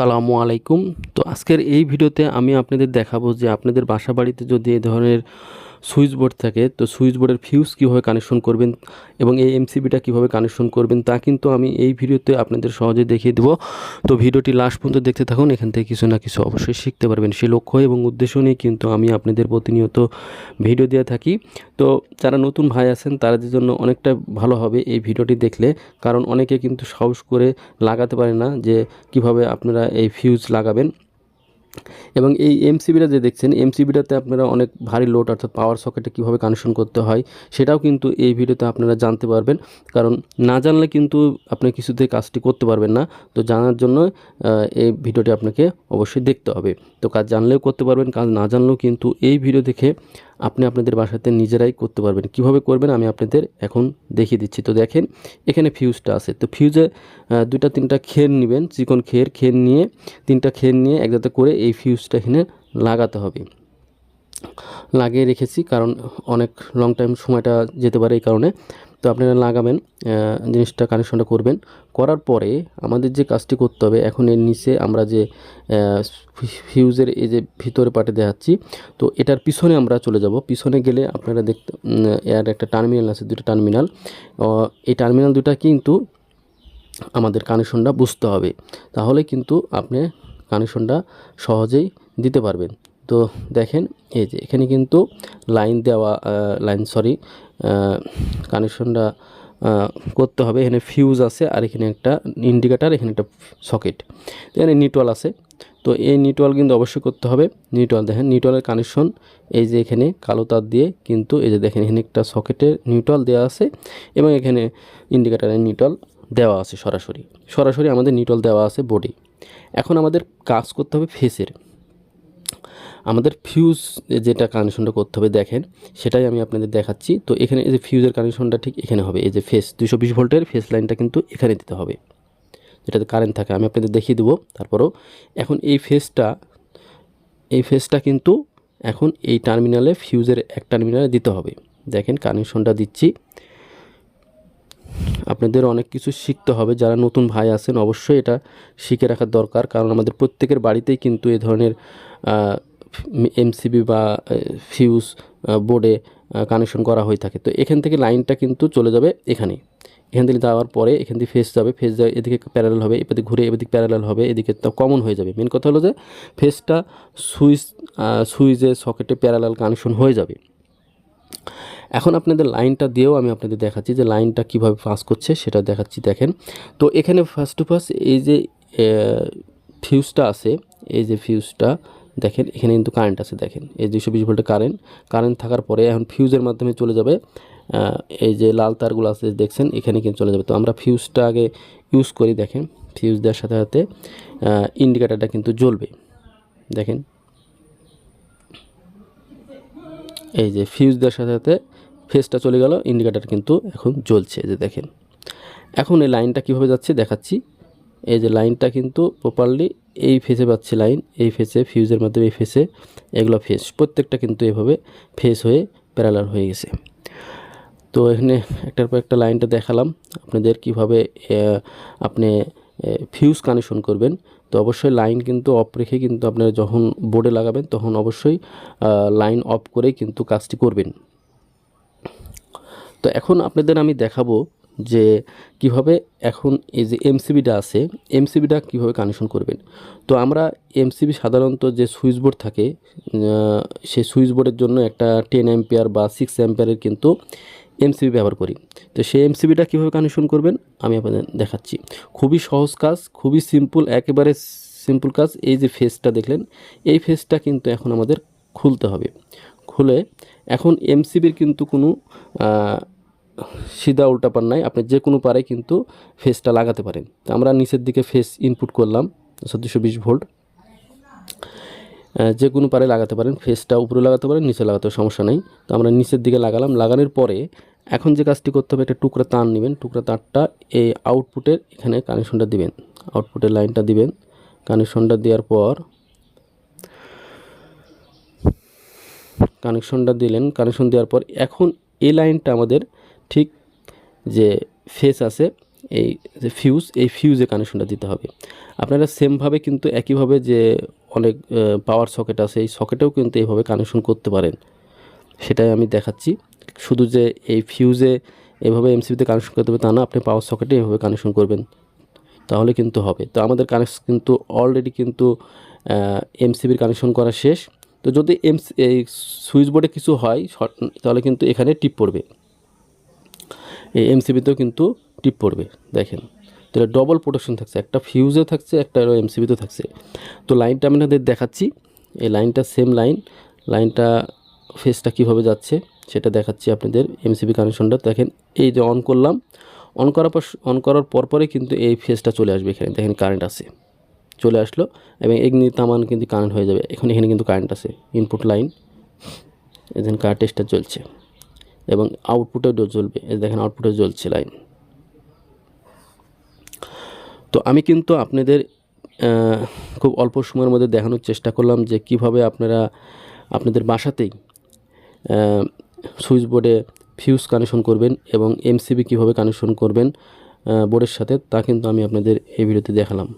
আসসালামু আলাইকুম। তো আজকের এই ভিডিওতে আমি আপনাদের দেখাবো যে আপনাদের বাসা বাড়িতে যদি এই ধরনের সুইচ বোর্ড থাকে, তো সুইচ বোর্ডের ফিউজ কীভাবে কানেকশন করবেন এবং এই এমসিবিটা কীভাবে কানেকশন করবেন তা কিন্তু আমি এই ভিডিওতে আপনাদের সহজে দেখিয়ে দেবো। তো ভিডিওটি লাস্ট পর্যন্ত দেখতে থাকুন, এখান থেকে কিছু না কিছু অবশ্যই শিখতে পারবেন। সেই লক্ষ্য এবং উদ্দেশ্য নিয়ে কিন্তু আমি আপনাদের প্রতিনিয়ত ভিডিও দিয়ে থাকি। তো যারা নতুন ভাই আছেন, তাদের জন্য অনেকটা ভালো হবে এই ভিডিওটি দেখলে, কারণ অনেকে কিন্তু সাহস করে লাগাতে পারে না যে কীভাবে আপনারা এই ফিউজ লাগাবেন। এবং এই এমসিবিটা যে দেখছেন এমসিবিটাতে আপনারা অনেক ভারী লোড অর্থাৎ পাওয়ার সকেটে কীভাবে কানেকশন করতে হয়, সেটাও কিন্তু এই ভিডিওতে আপনারা জানতে পারবেন। কারণ না জানলে কিন্তু আপনি কিছুতে কাজটি করতে পারবেন না। তো জানার জন্য এই ভিডিওটি আপনাকে অবশ্যই দেখতে হবে। তো কাজ জানলেও করতে পারবেন, কাজ না জানলেও কিন্তু এই ভিডিও দেখে আপনি আপনাদের বাসাতে নিজেরাই করতে পারবেন। কীভাবে করবেন আমি আপনাদের এখন দেখিয়ে দিচ্ছি। তো দেখেন, এখানে ফিউজটা আছে। তো ফিউজে দুইটা, তিনটা খের নেবেন, চিকন খের খের নিয়ে, তিনটা খের নিয়ে একদাতে করে এই ফিউজটা এখানে লাগাতে হবে। লাগিয়ে রেখেছি কারণ অনেক লং টাইম সময়টা যেতে পারে এই কারণে। তো আপনারা লাগাবেন জিনিসটা কানেকশনটা করবেন। করার পরে আমাদের যে কাজটি করতে হবে, এখন এর নিচে আমরা যে ফিউজের এই যে ভিতরে পাটে দেখাচ্ছি, তো এটার পিছনে আমরা চলে যাব। পিছনে গেলে আপনারা দেখতে এর একটা টার্মিনাল আছে, দুটো টার্মিনাল এই টার্মিনাল দুটা কিন্তু আমাদের কানেকশনটা বুঝতে হবে। তাহলে কিন্তু আপনি কানেকশনটা সহজেই দিতে পারবেন। তো দেখেন, এই যে এখানে কিন্তু লাইন দেওয়া লাইন সরি কানেকশনটা করতে হবে। এখানে ফিউজ আছে আর এখানে একটা ইন্ডিকেটার এখানে একটা সকেট এখানে নিউট্রাল আছে। তো এই নিউট্রাল কিন্তু অবশ্যই করতে হবে। নিউট্রাল দেখেন নিউট্রালের কানেকশন এই যে এখানে কালো তার দিয়ে কিন্তু, এই যে দেখেন, এখানে একটা সকেটের নিউট্রাল দেওয়া আছে এবং এখানে ইন্ডিকেটারের নিউট্রাল দেওয়া আছে সরাসরি। সরাসরি আমাদের নিউট্রাল দেওয়া আছে বডি এখন আমাদের কাজ করতে হবে ফেসের আমাদের ফিউজ যেটা কানেকশনটা করতে হবে, দেখেন, সেটাই আমি আপনাদের দেখাচ্ছি। তো এখানে এই যে ফিউজের কানেকশনটা ঠিক এখানে হবে। এই যে ফেস দুশো বিশ ভোল্টের ফেস লাইনটা কিন্তু এখানে দিতে হবে। যেটাতে কারেন্ট থাকে, আমি আপনাদের দেখিয়ে দেবো। তারপরও এখন এই ফেসটা এই ফেসটা কিন্তু এখন এই টার্মিনালে ফিউজের এক টার্মিনালে দিতে হবে। দেখেন কানেকশনটা দিচ্ছি। আপনাদের অনেক কিছু শিখতে হবে। যারা নতুন ভাই আছেন, অবশ্যই এটা শিখে রাখার দরকার। কারণ আমাদের প্রত্যেকের বাড়িতেই কিন্তু এ ধরনের এমসিবি বা ফিউজ বোর্ডে কানেকশন করা হয়ে থাকে। তো এখান থেকে লাইনটা কিন্তু চলে যাবে এখানে এখান থেকে যাওয়ার পরে এখান থেকে ফেস যাবে ফেস যাবে এদিকে প্যারালাল হবে, এদিকে ঘুরে এদিকে প্যারালাল হবে, এদিকে তো কমন হয়ে যাবে। মেন কথা হলো যে ফেসটা সুইচ সুইচে সকেটে প্যারালাল কানেকশন হয়ে যাবে। এখন আপনাদের লাইনটা দিয়েও আমি আপনাদের দেখাচ্ছি যে লাইনটা কীভাবে পাস করছে, সেটা দেখাচ্ছি, দেখেন। তো এখানে ফার্স্ট টু ফার্স্ট এই যে ফিউজটা আছে, এই যে ফিউজটা দেখেন, এখানে কিন্তু কারেন্ট আছে, দেখেন। এই দুশো বিশ ভোল্টের কারেন্ট কারেন্ট থাকার পরে এখন ফিউজের মাধ্যমে চলে যাবে এই যে লাল তারগুলো আছে, দেখছেন, এখানে কিন্তু চলে যাবে। তো আমরা ফিউজটা আগে ইউজ করি, দেখেন ফিউজ দেওয়ার সাথে সাথে ইন্ডিকেটারটা কিন্তু জ্বলবে। দেখেন। এই যে ফিউজ দেওয়ার সাথে সাথে ফেসটা চলে গেল ইন্ডিকেটার কিন্তু এখন জ্বলছে যে দেখেন। এখন এই লাইনটা কীভাবে যাচ্ছে, দেখাচ্ছি। এই যে লাইনটা কিন্তু প্রপারলি এই ফেসে পাচ্ছি লাইন এই ফেসে ফিউজের মাধ্যমে এই ফেসে এগুলো ফেস প্রত্যেকটা কিন্তু এভাবে ফেস হয়ে প্যারালার হয়ে গেছে। তো এখানে একটার পর একটা লাইনটা দেখালাম, আপনাদের কীভাবে আপনি ফিউজ কানেকশন করবেন। তো অবশ্যই লাইন কিন্তু অফ রেখে কিন্তু আপনারা যখন বোর্ডে লাগাবেন, তখন অবশ্যই লাইন অফ করে কিন্তু কাজটি করবেন। তো এখন আপনাদের আমি দেখাবো যে কীভাবে এখন এই যে এমসিবিটা আছে, এমসিবিটা কীভাবে কানেকশন করবেন? তো আমরা এমসিবি সাধারণত যে সুইচ বোর্ড থাকে সেই সুইচ বোর্ডের জন্য একটা টেন অ্যাম্পিয়ার বা সিক্স অ্যাম্পিয়ারের কিন্তু এমসিবি ব্যবহার করি। তো সেই এমসিবিটা কীভাবে কানেকশন করবেন? আমি আপনাদের দেখাচ্ছি। খুবই সহজ কাজ, খুবই সিম্পল একেবারে সিম্পল কাজ। এই যে ফেসটা দেখলেন, এই ফেসটা কিন্তু এখন আমাদের খুলতে হবে। খুলে এখন এমসিবির কিন্তু কোনো সিধা উল্টাপার নাই। আপনি যে কোনো পারে কিন্তু ফেসটা লাগাতে পারেন। তো আমরা নিচের দিকে ফেস ইনপুট করলাম চোদ্দোশো বিশ ভোল্ট। যে কোনো পারে লাগাতে পারেন ফেসটা উপরে লাগাতে পারেন, নিচে লাগাতে সমস্যা নেই। তো আমরা নিচের দিকে লাগালাম। লাগানোর পরে এখন যে কাজটি করতে হবে, একটা টুকরা তার নেবেন। টুকরা তারটা এই আউটপুটের এখানে কানেকশনটা দিবেন। আউটপুটের লাইনটা দিবেন। কানেকশনটা দেওয়ার পর কানেকশনটা দিলেন। কানেকশন দেওয়ার পর এখন এই লাইনটা আমাদের ঠিক যে ফেস আছে, এই যে ফিউজ এই ফিউজে কানেকশনটা দিতে হবে। আপনারা সেমভাবে কিন্তু একইভাবে যে অনেক পাওয়ার সকেট আছে, এই সকেটেও কিন্তু এইভাবে কানেকশন করতে পারেন। সেটাই আমি দেখাচ্ছি। শুধু যে এই ফিউজে এভাবে এমসিবিতে কানেকশন করতে হবে তা না, আপনি পাওয়ার সকেটে এভাবে কানেকশন করবেন। তাহলে কিন্তু হবে। তো আমাদের কানেকশন কিন্তু অলরেডি কিন্তু এমসিবির কানেকশন করা শেষ। তো যদি এম এই সুইচ বোর্ডে কিছু হয় শর্ট তাহলে কিন্তু এখানে টিপ পড়বে। এই এমসিবিতেও কিন্তু টিপ পড়বে, দেখেন। তাহলে ডবল প্রোটেকশন থাকছে, একটা ফিউজে থাকছে, একটা এমসিবিতেও থাকছে। তো লাইনটা আমি আপনাদের দেখাচ্ছি, এই লাইনটা সেম লাইন লাইনটা ফেসটা কীভাবে যাচ্ছে, সেটা দেখাচ্ছি আপনাদের এমসিবি কানেকশনটা দেখেন, এই যে অন করলাম অন করার পর অন করার পরপরই কিন্তু এই ফেসটা চলে আসবে এখানে, দেখেন কারেন্ট আছে। চলে আসলো, এবং এগনি তামান কিন্তু কারেন্ট হয়ে যাবে, এখন এখানে কিন্তু কারেন্ট আছে ইনপুট লাইন এখানে কার টেস্টটা চলছে। এবং আউটপুটেও জ্বলবে। দেখেন আউটপুটে জ্বলছে লাইন তো আমি কিন্তু আপনাদের খুব অল্প সময়ের মধ্যে দেখানোর চেষ্টা করলাম যে কীভাবে আপনারা আপনাদের বাসাতেই সুইচ বোর্ডে ফিউজ কানেকশন করবেন এবং এমসিবি কীভাবে কানেকশন করবেন বোর্ডের সাথে, তা কিন্তু আমি আপনাদের এই ভিডিওতে দেখালাম।